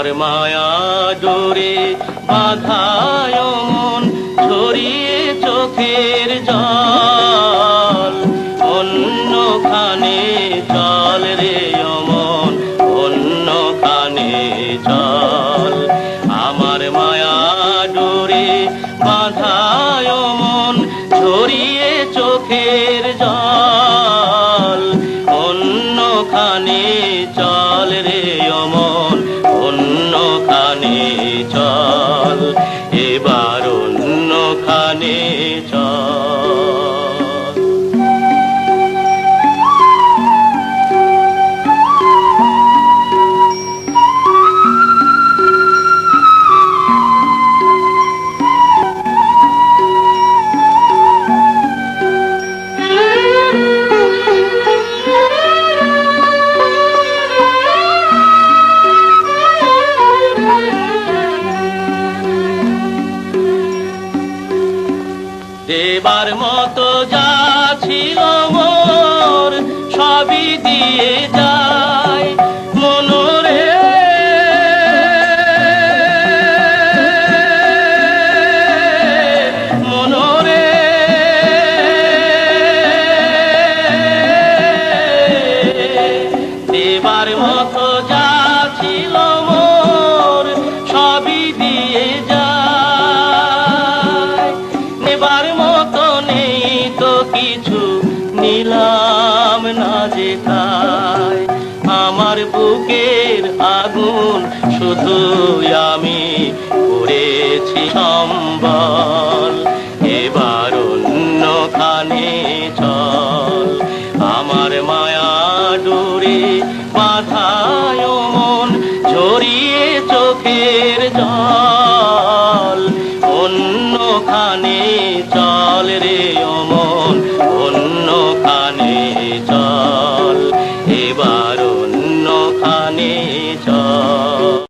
আমার মায়া ডোরে বাধায় মন ঝরিয়ে চোখের জল। অন্যখানে চল রে অমন অন্য খানে চল। অমন অন্যখানে চল এবার অন্য খানে চল। দেবার মতো যা ছিল মোর সবই দিয়ে যায় মনোরে। মতো মতো নেই তো কিছু নিলাম না যে আমার বুকের আগুন শুধু আমি করেছি সম্বল